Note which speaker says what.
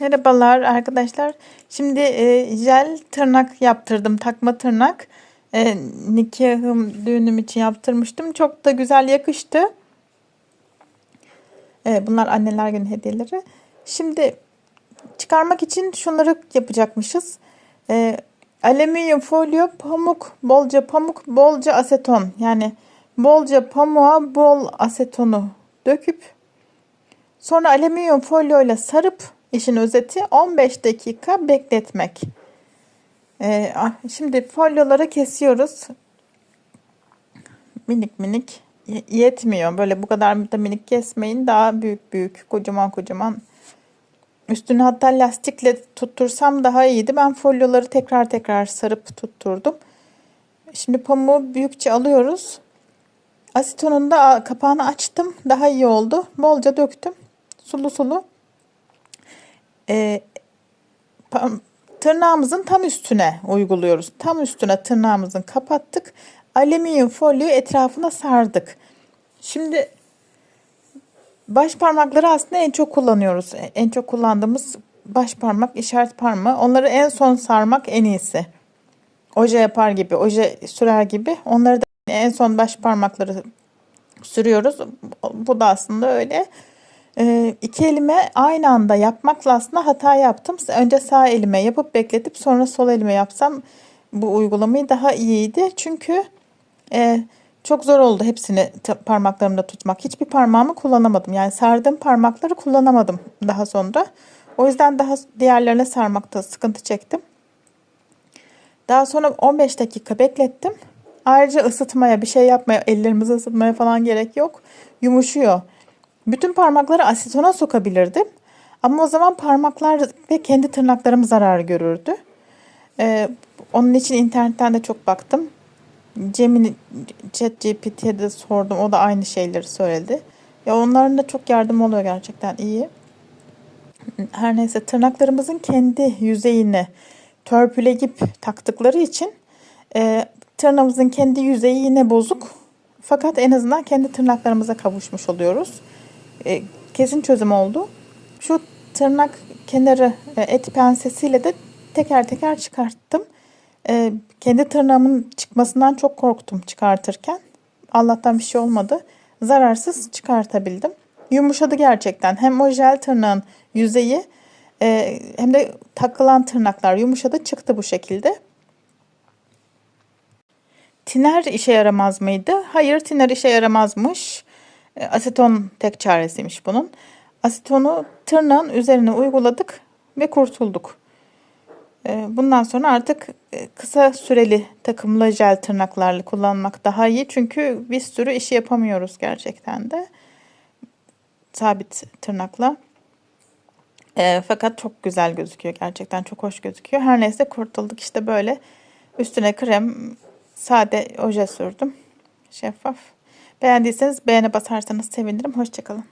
Speaker 1: Merhabalar arkadaşlar. Şimdi e, jel tırnak yaptırdım. Takma tırnak. E, nikahım, düğünüm için yaptırmıştım. Çok da güzel yakıştı. E, bunlar anneler günü hediyeleri. Şimdi çıkarmak için şunları yapacakmışız. E, alüminyum folyo, pamuk, bolca pamuk, bolca aseton. Yani bolca pamuğa bol asetonu döküp sonra alüminyum folyo ile sarıp işin özeti 15 dakika bekletmek. Ee, şimdi folyoları kesiyoruz. Minik minik yetmiyor. Böyle bu kadar da minik kesmeyin. Daha büyük büyük kocaman kocaman. Üstüne hatta lastikle tuttursam daha iyiydi. Ben folyoları tekrar tekrar sarıp tutturdum. Şimdi pamuğu büyükçe alıyoruz. Asitonun da kapağını açtım. Daha iyi oldu. Bolca döktüm. Sulu sulu. Pam- tırnağımızın tam üstüne uyguluyoruz. Tam üstüne tırnağımızın kapattık. Alüminyum folyoyu etrafına sardık. Şimdi baş parmakları aslında en çok kullanıyoruz. En çok kullandığımız baş parmak, işaret parmağı. Onları en son sarmak en iyisi. Oje yapar gibi, oje sürer gibi. Onları da en son baş parmakları sürüyoruz. Bu da aslında öyle. Ee, iki elime aynı anda yapmakla aslında hata yaptım. Önce sağ elime yapıp bekletip sonra sol elime yapsam bu uygulamayı daha iyiydi. Çünkü e, çok zor oldu hepsini parmaklarımda tutmak. Hiçbir parmağımı kullanamadım. Yani sardığım parmakları kullanamadım daha sonra. O yüzden daha diğerlerine sarmakta sıkıntı çektim. Daha sonra 15 dakika beklettim. Ayrıca ısıtmaya, bir şey yapmaya, ellerimizi ısıtmaya falan gerek yok. Yumuşuyor. Bütün parmakları asetona sokabilirdim. Ama o zaman parmaklar ve kendi tırnaklarım zarar görürdü. Ee, onun için internetten de çok baktım. Cem'in ChatGPT'ye de sordum. O da aynı şeyleri söyledi. Ya onların da çok yardım oluyor gerçekten iyi. Her neyse tırnaklarımızın kendi yüzeyine törpülegip taktıkları için e, tırnağımızın kendi yüzeyi yine bozuk. Fakat en azından kendi tırnaklarımıza kavuşmuş oluyoruz. E, kesin çözüm oldu. Şu tırnak kenarı e, et pensesiyle de teker teker çıkarttım. E, kendi tırnağımın çıkmasından çok korktum çıkartırken. Allah'tan bir şey olmadı. Zararsız çıkartabildim. Yumuşadı gerçekten. Hem o jel tırnağın yüzeyi e, hem de takılan tırnaklar yumuşadı çıktı bu şekilde. Tiner işe yaramaz mıydı? Hayır tiner işe yaramazmış. E, Aseton tek çaresiymiş bunun. Asetonu tırnağın üzerine uyguladık ve kurtulduk. E, Bundan sonra artık e, kısa süreli takımlı jel tırnaklarla kullanmak daha iyi. Çünkü bir sürü işi yapamıyoruz gerçekten de. Sabit tırnakla. Fakat çok güzel gözüküyor gerçekten çok hoş gözüküyor. Her neyse kurtulduk işte böyle. Üstüne krem, sade oje sürdüm. Şeffaf. Beğendiyseniz beğene basarsanız sevinirim. Hoşçakalın.